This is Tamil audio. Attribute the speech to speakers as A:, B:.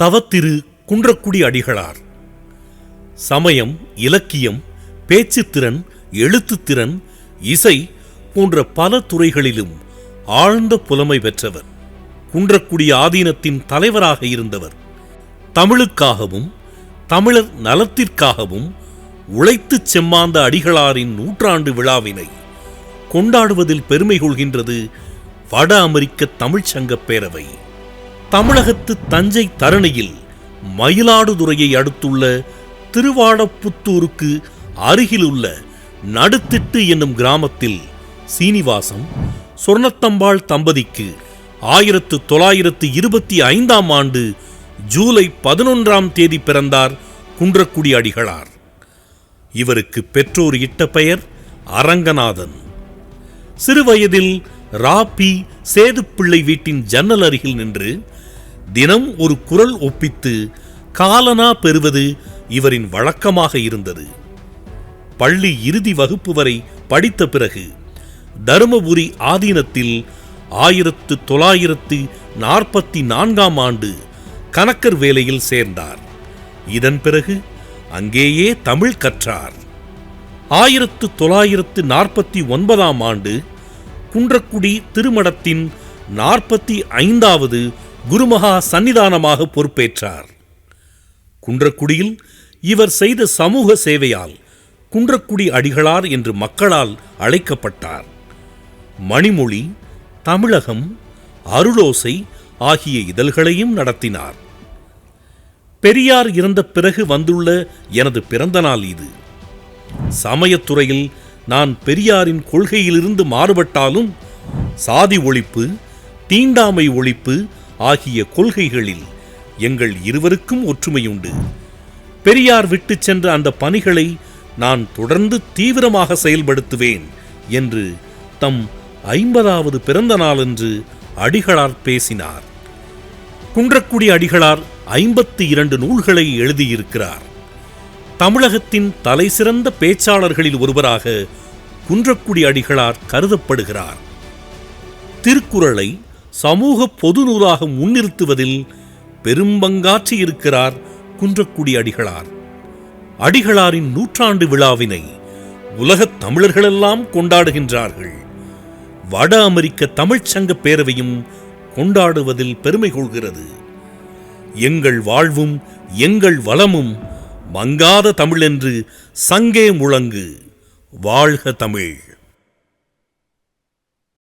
A: தவத்திரு குன்றக்குடி அடிகளார். சமயம் இலக்கியம் பேச்சுத்திறன் எழுத்துத்திறன் இசை போன்ற பல துறைகளிலும் ஆழ்ந்த புலமை பெற்றவர். குன்றக்குடி ஆதீனத்தின் தலைவராக இருந்தவர். தமிழுக்காகவும் தமிழர் நலத்திற்காகவும் உழைத்துச் செம்மாந்த அடிகளாரின் நூற்றாண்டு விழாவினை கொண்டாடுவதில் பெருமை கொள்கின்றது வட அமெரிக்க தமிழ்ச் சங்கப் பேரவை. தமிழகத்து தஞ்சை தரணியில் மயிலாடுதுறையை அடுத்துள்ள திருவாடப்புத்தூருக்கு அருகிலுள்ள நடுத்திட்டு என்னும் கிராமத்தில் சீனிவாசம் சொர்ணத்தம்பாள் தம்பதிக்கு ஆயிரத்து தொள்ளாயிரத்து இருபத்தி ஐந்தாம் ஆண்டு ஜூலை பதினொன்றாம் தேதி பிறந்தார் குன்றக்குடி அடிகளார். இவருக்கு பெற்றோர் இட்ட பெயர் அரங்கநாதன். சிறுவயதில் ராபி சேதுப்பிள்ளை வீட்டின் ஜன்னல் அருகில் நின்று தினம் ஒரு குரல் ஒப்பித்து காலனா பெறுவது இவரின் வழக்கமாக இருந்தது. பள்ளி இறுதி வகுப்பு வரை படித்த பிறகு தருமபுரி ஆதீனத்தில் ஆயிரத்து தொள்ளாயிரத்து நாற்பத்தி நான்காம் ஆண்டு கணக்கர் வேலையில் சேர்ந்தார். இதன் பிறகு அங்கேயே தமிழ் கற்றார். ஆயிரத்து தொள்ளாயிரத்து நாற்பத்தி ஒன்பதாம் ஆண்டு குன்றக்குடி திருமடத்தின் நாற்பத்தி ஐந்தாவது குருமகா சன்னிதானமாக பொறுப்பேற்றார். குன்றக்குடியில் இவர் செய்த சமூக சேவையால் குன்றக்குடி அடிகளார் என்று மக்களால் அழைக்கப்பட்டார். மணிமொழி தமிழகம் அருளோசை ஆகிய இதழ்களையும் நடத்தினார். பெரியார் இறந்த பிறகு வந்துள்ள எனது பிறந்தநாள் இது. சமயத்துறையில் நான் பெரியாரின் கொள்கையிலிருந்து மாறுபட்டாலும் சாதி ஒழிப்பு தீண்டாமை ஒழிப்பு ஆகிய கொள்கைகளில் எங்கள் இருவருக்கும் ஒற்றுமையுண்டு. பெரியார் விட்டுச் சென்ற அந்த பணிகளை நான் தொடர்ந்து தீவிரமாக செயல்படுத்துவேன் என்று தம் ஐம்பதாவது பிறந்த நாளன்று அடிகளார் பேசினார். குன்றக்குடி அடிகளார் ஐம்பத்தி இரண்டு நூல்களை எழுதியிருக்கிறார். தமிழகத்தின் தலைசிறந்த பேச்சாளர்களில் ஒருவராக குன்றக்குடி அடிகளார் கருதப்படுகிறார். திருக்குறளை சமூக பொது நூலாக முன்னிறுத்துவதில் பெரும்பங்காற்றி இருக்கிறார் குன்றக்குடி அடிகளார். அடிகளாரின் நூற்றாண்டு விழாவினை உலகத் தமிழர்களெல்லாம் கொண்டாடுகின்றார்கள். வட அமெரிக்க தமிழ்ச்சங்க பேரவையும் கொண்டாடுவதில் பெருமை கொள்கிறது. எங்கள் வாழ்வும் எங்கள் வளமும் மங்காத தமிழென்று சங்கே முழங்கு வாழ்க தமிழ்.